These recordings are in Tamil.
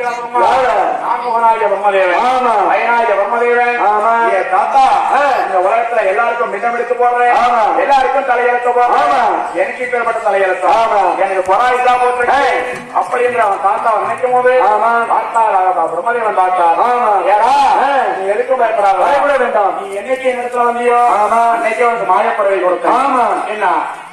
நினைக்கிறாங்க யாரு? நான்முகனாகிய பிரம்மதேவன். அயனாகிய பிரம்மதேவன் தாத்தா. இந்த உலகத்துல எல்லாருக்கும் மின்னம் எடுத்து போடுறேன். எல்லாருக்கும் தலையெழுத்த போடுறேன். எனக்கு இப்பேற்பட்ட தலையெழுத்தம் ஆமா. எனக்கு பொறாயிட்டா போட்டு அப்படி என்று அவன் தாத்தாவை நினைக்கும் போது ஆமா. தாத்தா பிரம்மதேவன் தாத்தா. ஏடா எதுக்கும் பயப்படாத பயப்பட வேண்டாம். நீ என்னைக்கு என் இடத்துல வந்தியோ ஆமா. அன்னைக்கே உனக்கு மாயப்பறவை கொடுத்தேன் ஆமா. என்ன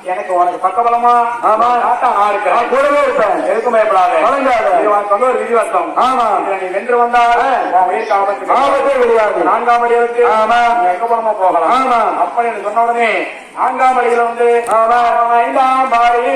எனக்கு உனக்கு பக்கபலமா ஆமா. தாத்தா நான் இருக்கிறேன் கூடவே இருப்பேன் எதுக்கும் பயப்படாத கலங்காத. இது உனக்கு வந்து ஒரு விதிவசம் ஆமா. நீ வென்று வந்தால் உன் ஆபத்து ஆபத்தே கிடையாது. நான்காம் அடி இருக்கு ஆமா. நீ எங்க போனமோ போகலாம் ஆமா. அப்ப எனக்கு சொன்ன உடனே நான்காம் அடியில வந்து ஆமா. ஐந்தாம் பாடி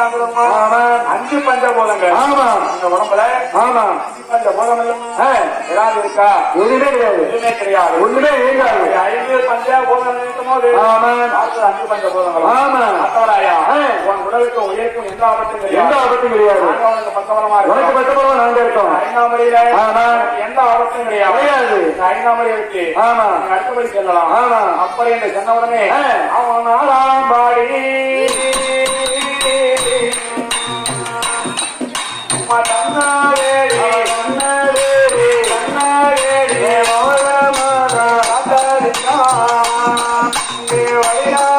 அப்படி யார் அமைக்காங்களோ அஞ்சு பஞ்சபூதங்கள் இந்த உடம்புல அஞ்சு பஞ்சபூதம் இல்லாம ஏதாவது இருக்கா? எதுவுமே கிடையாது. ஒண்ணுமே இயங்காது. இந்த ஐந்து பஞ்சபூதம் இருக்கும் போது ஆமா. அடுத்தது அஞ்சு பஞ்சபூதங்கள் ஆமா. மத்தவராயா ஆ. உன் உடலுக்கும் உயிருக்கும் எந்த ஆபத்தும் எந்த கிடையாது. ஆபத்தும் கிடையாது உனக்கு பக்கபலமா உனக்கு இருக்கோம் பச்சப்படமா நாங்க இருக்கோம். ஐந்தாம் ஆமா. எந்த ஆபத்தும் கிடையாது. கிடையாது. ஐந்தாம் வழி இருக்கு. ஆமா. அடுத்தபடி செல்லலாம். ஆமா. அப்படி என்று சொன்ன உடனே ஆ. அவன் நாலாம் பாடி. Yeah, yeah.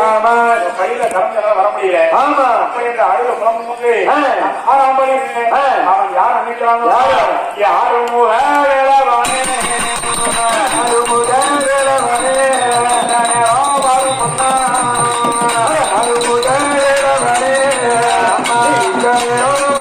ஆமா கையில கரஞ்சல வர முடியல ஆமா அப்ப என்று அழுது புலம்பும் போது. ஆறாம் பையன். அவன் யார் அமைக்கிறாங்க யாரு?